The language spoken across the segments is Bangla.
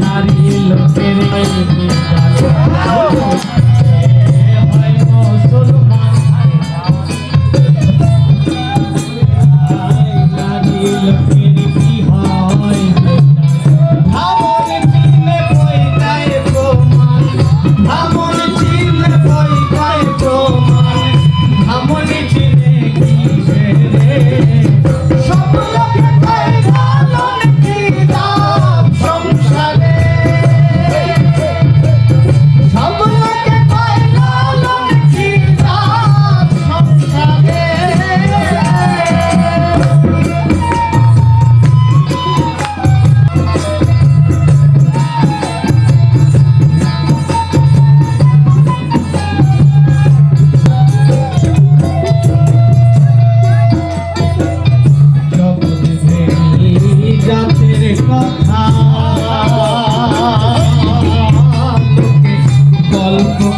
নারী লোকের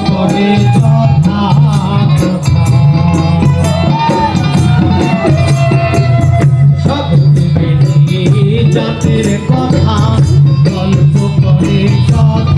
করে কথা জাতের কথা গল্প করে কথা